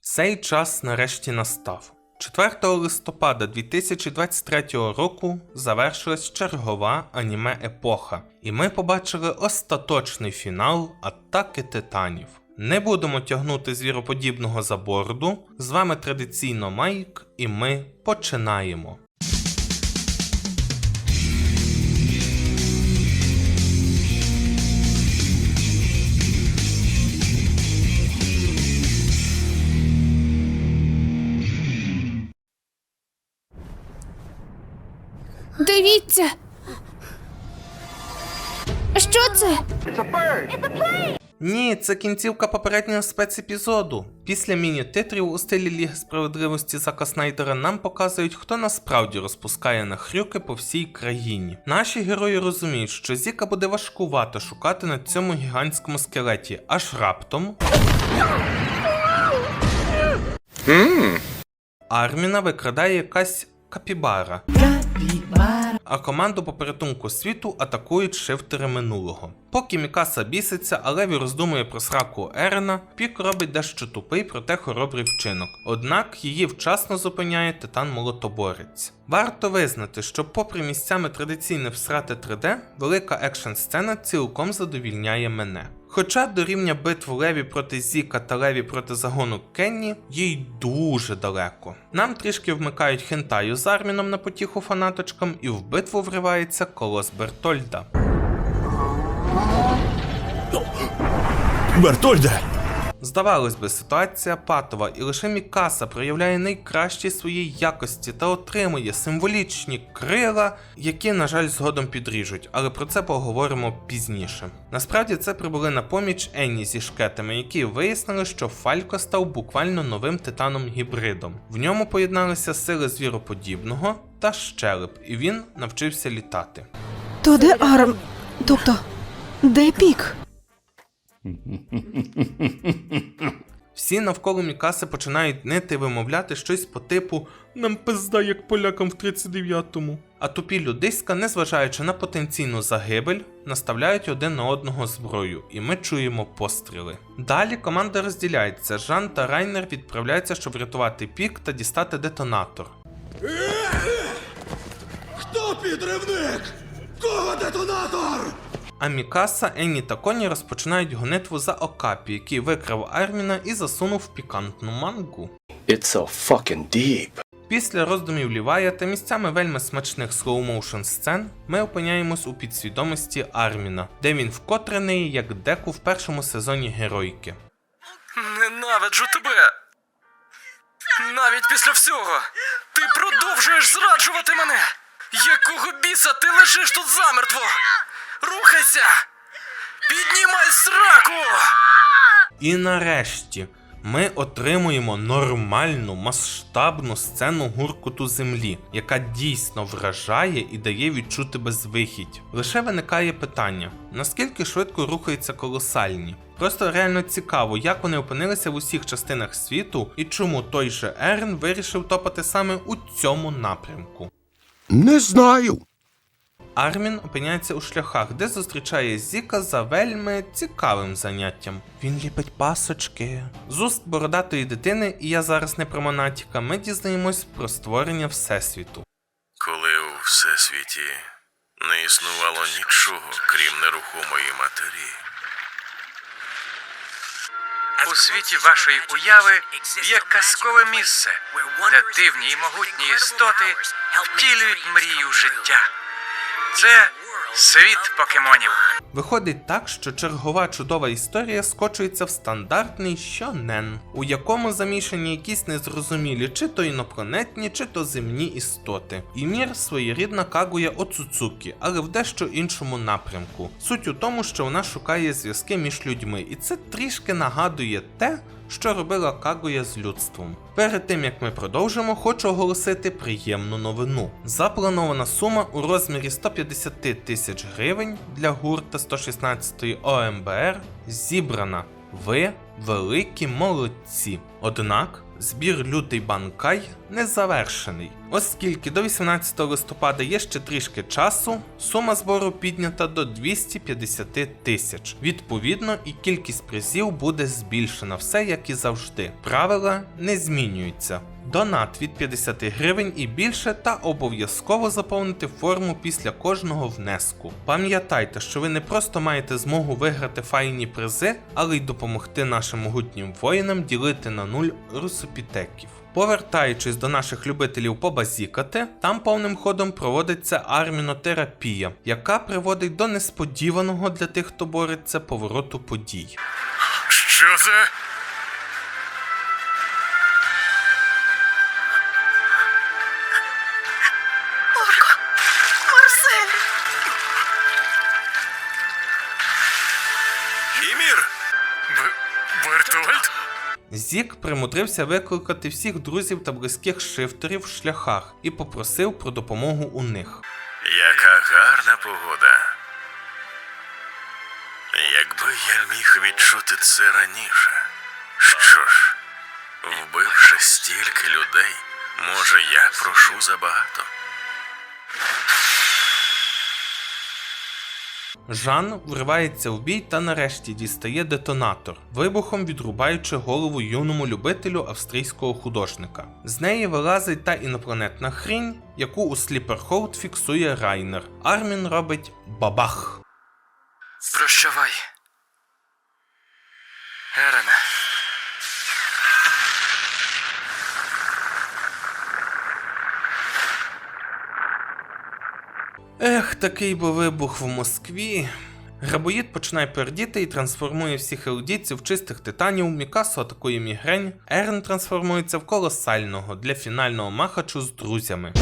Цей час нарешті настав. 4 листопада 2023 року завершилась чергова аніме епоха, і ми побачили остаточний фінал атаки титанів. Не будемо тягнути звіроподібного за борду. З вами традиційно Майк, і ми починаємо. Дивіться. Що це? Ні, це кінцівка попереднього спецепізоду. Після міні-титрів у стилі Ліги справедливості Зака Снайдера нам показують, хто насправді розпускає нахрюки по всій країні. Наші герої розуміють, що Зіка буде важкувато шукати на цьому гігантському скелеті, аж раптом. Арміна викрадає якась капібара. А команду по порятунку світу атакують шифтери минулого. Поки Мікаса біситься, а Леві роздумує про сраку Ерена, Пік робить дещо тупий, проте хоробрий вчинок. Однак її вчасно зупиняє титан молотоборець. Варто визнати, що, попри місцями традиційне всрати 3D, велика екшн сцена цілком задовільняє мене. Хоча до рівня битв Леві проти Зіка та Леві проти загону Кенні їй дуже далеко. Нам трішки вмикають хентаю з Арміном на потіху фанаточкам, і в битву вривається колос Бертольда. Бертольде! Здавалось би, ситуація патова, і лише Мікаса проявляє найкращі свої якості та отримує символічні крила, які, на жаль, згодом підріжуть, але про це поговоримо пізніше. Насправді це прибули на поміч Енні зі шкетами, які вияснили, що Фалько став буквально новим титаном гібридом. В ньому поєдналися сили звіроподібного та щелеп, і він навчився літати. То де арм? Тобто, де пік? Всі навколо Мікаси починають нити вимовляти щось по типу нам пизда як полякам в 39-му. А тупі людиська, незважаючи на потенційну загибель, наставляють один на одного зброю, і ми чуємо постріли. Далі команда розділяється. Жан та Райнер відправляються, щоб врятувати пік та дістати детонатор. Хто підривник? Кого детонатор? А Мікаса, Енні та Коні розпочинають гонитву за Окапі, який викрав Арміна і засунув в пікантну мангу. It's so fucking deep. Після роздумів Лівая та місцями вельми смачних слоумоушен сцен ми опиняємось у підсвідомості Арміна, де він вкотре неї як деку в першому сезоні геройки. Ненавиджу тебе. Навіть після всього. Ти продовжуєш зраджувати мене. Якого біса ти лежиш тут замертво? Рухайся! Піднімай сраку! І нарешті ми отримуємо нормальну масштабну сцену гуркоту землі, яка дійсно вражає і дає відчути безвихідь. Лише виникає питання: наскільки швидко рухаються колосальні? Просто реально цікаво, як вони опинилися в усіх частинах світу і чому той же Ерен вирішив топати саме у цьому напрямку. Не знаю. Армін опиняється у шляхах, де зустрічає Зіка за вельми цікавим заняттям. Він ліпить пасочки. З уст бородатої дитини, і я зараз не про монатіка, ми дізнаємось про створення Всесвіту. коли у всесвіті не існувало нічого, крім нерухомої матері. У світі вашої уяви є казкове місце, де дивні і могутні істоти втілюють мрію життя. Це світ покемонів. Виходить так, що чергова чудова історія скочується в стандартний щонен, у якому замішані якісь незрозумілі чи то інопланетні, чи то земні істоти. І мір своєрідна кагує Оцуцукі, але в дещо іншому напрямку. Суть у тому, що вона шукає зв'язки між людьми, і це трішки нагадує те, що робила Кагуя з людством. Перед тим як ми продовжимо, хочу оголосити приємну новину. Запланована сума у розмірі 150 тисяч гривень для гурта 116 ОМБР зібрана. Ви великі молодці. Однак збір лютий банкай не завершений, оскільки до 18 листопада є ще трішки часу, сума збору піднята до 250 тисяч. Відповідно, і кількість призів буде збільшена, все як і завжди. Правила не змінюються. Донат від 50 гривень і більше та обов'язково заповнити форму після кожного внеску. Пам'ятайте, що ви не просто маєте змогу виграти файні призи, але й допомогти нашим могутнім воїнам ділити на нуль русопітеків. Повертаючись до наших любителів побазікати, там повним ходом проводиться армінотерапія, яка приводить до несподіваного для тих, хто бореться, повороту подій. Що за. Зік примудрився викликати всіх друзів та близьких шифтерів в шляхах і попросив про допомогу у них. Яка гарна погода. Якби я міг відчути це раніше. Що ж, вбивши стільки людей, може я прошу забагато? Жан вривається в бій та нарешті дістає детонатор, вибухом відрубаючи голову юному любителю австрійського художника. З неї вилазить та інопланетна хрінь, яку у Сліперхолд фіксує Райнер. Армін робить бабах. Прощавай. Ерене. Ех, такий би вибух в Москві. Грабоїд починає пердіти і трансформує всіх елдійців в чистих титанів, Мікасо атакує мігрень, Ерен трансформується в колосального для фінального махачу з друзями.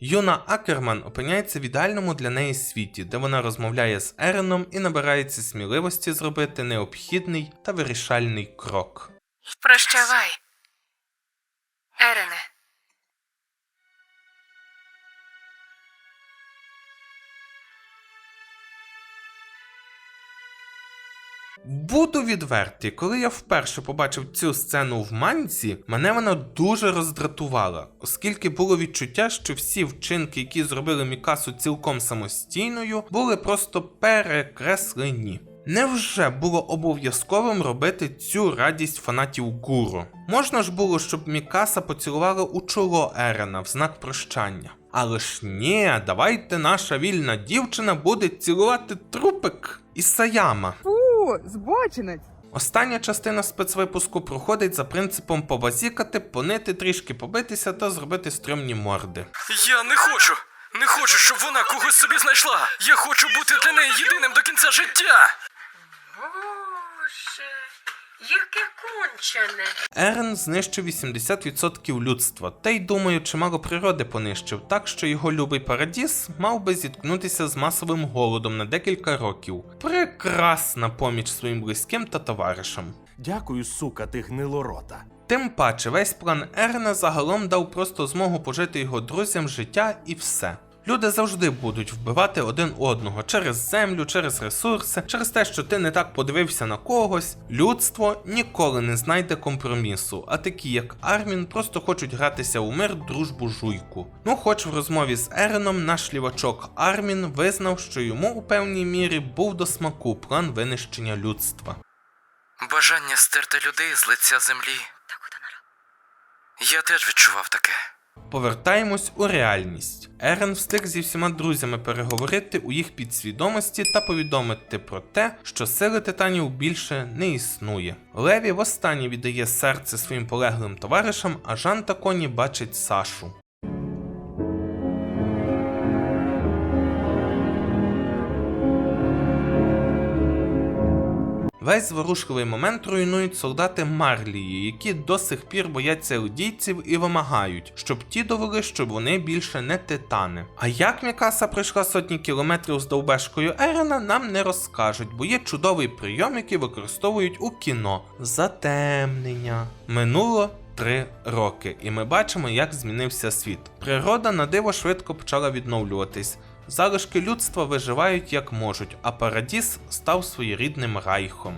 Юна Акерман опиняється в ідеальному для неї світі, де вона розмовляє з Ереном і набирається сміливості зробити необхідний та вирішальний крок. Прощавай. Ерене. Буду відвертий, коли я вперше побачив цю сцену в манці, мене вона дуже роздратувала, оскільки було відчуття, що всі вчинки, які зробили Мікасу цілком самостійною, були просто перекреслені. Невже було обов'язковим робити цю радість фанатів гуру? Можна ж було, щоб Мікаса поцілувала у чоло Ерена в знак прощання. Але ж ні, давайте наша вільна дівчина буде цілувати трупик Ісаяма. Фу, збочинець. Остання частина спецвипуску проходить за принципом побазікати, понити, трішки побитися та зробити стрьомні морди. Я не хочу. Не хочу, щоб вона когось собі знайшла. Я хочу бути для неї єдиним до кінця життя. Яке кончене. Ерен знищив 80% людства, та й думаю, чимало природи понищив, так що його любий парадіс мав би зіткнутися з масовим голодом на декілька років. Прекрасна поміч своїм близьким та товаришам. Дякую, сука, ти гнилорота. Тим паче, весь план Ерена загалом дав просто змогу пожити його друзям життя і все. Люди завжди будуть вбивати один одного через землю, через ресурси, через те, що ти не так подивився на когось. Людство ніколи не знайде компромісу, а такі, як Армін, просто хочуть гратися у мир, дружбу, жуйку. Ну, хоч в розмові з Ереном наш лівачок Армін визнав, що йому у певній мірі був до смаку план винищення людства. Бажання стерти людей з лиця землі. Я теж відчував таке. Повертаємось у реальність. Ерен встиг зі всіма друзями переговорити у їх підсвідомості та повідомити про те, що сили титанів більше не існує. Леві востаннє віддає серце своїм полеглим товаришам, а Жан та Коні бачить Сашу. Весь зворушливий момент руйнують солдати Марлії, які до сих пір бояться елдійців і вимагають, щоб ті довели, що вони більше не титани. А як Мікаса пройшла сотні кілометрів з довбешкою Ерена, нам не розкажуть, бо є чудовий прийом, який використовують у кіно затемнення. Минуло. Три роки, і ми бачимо, як змінився світ. Природа на диво швидко почала відновлюватись. Залишки людства виживають як можуть, а Парадіс став своєрідним райхом.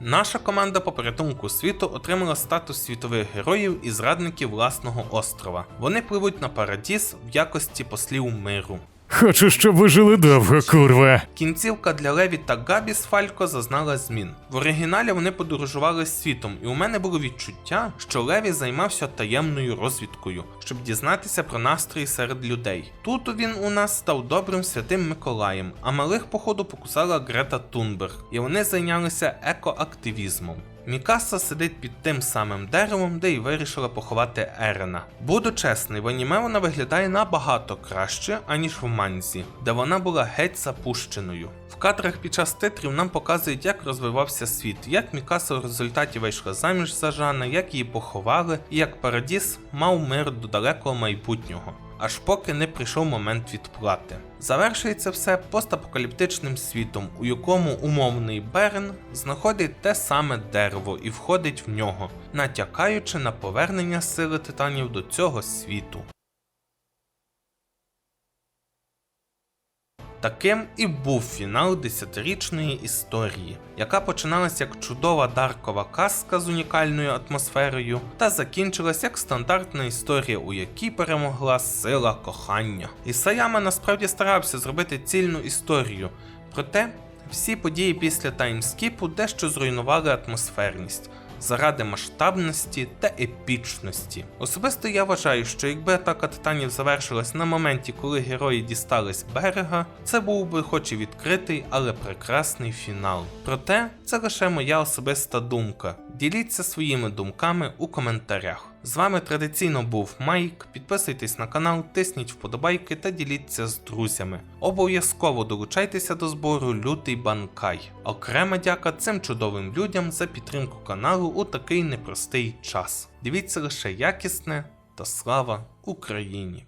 Наша команда по порятунку світу отримала статус світових героїв і зрадників власного острова. Вони пливуть на Парадіс в якості послів миру. Хочу, щоб ви жили довго, курва. Кінцівка для Леві та Габі з Фалько зазнала змін. В оригіналі вони подорожували світом, і у мене було відчуття, що Леві займався таємною розвідкою, щоб дізнатися про настрої серед людей. Тут він у нас став добрим святим Миколаєм, а малих походу покусала Грета Тунберг, і вони зайнялися екоактивізмом. Мікаса сидить під тим самим деревом, де й вирішила поховати Ерена. Буду чесний, в аніме вона виглядає набагато краще, аніж в манзі, де вона була геть запущеною. В кадрах під час титрів нам показують, як розвивався світ, як Мікаса в результаті вийшла заміж за Жана, як її поховали, і як Парадіс мав мир до далекого майбутнього. Аж поки не прийшов момент відплати. Завершується все постапокаліптичним світом, у якому умовний Берн знаходить те саме дерево і входить в нього, натякаючи на повернення сили титанів до цього світу. Таким і був фінал десятирічної історії, яка починалась як чудова даркова казка з унікальною атмосферою, та закінчилась як стандартна історія, у якій перемогла сила кохання. Ісаяма насправді старався зробити цільну історію, проте всі події після таймскіпу дещо зруйнували атмосферність. Заради масштабності та епічності. Особисто я вважаю, що якби атака титанів завершилась на моменті, коли герої дістались берега, це був би хоч і відкритий, але прекрасний фінал. Проте це лише моя особиста думка. Діліться своїми думками у коментарях. З вами традиційно був Майк. Підписуйтесь на канал, тисніть вподобайки та діліться з друзями. Обов'язково долучайтеся до збору Лютий Банкай. Окрема дяка цим чудовим людям за підтримку каналу у такий непростий час. Дивіться лише якісне та слава Україні!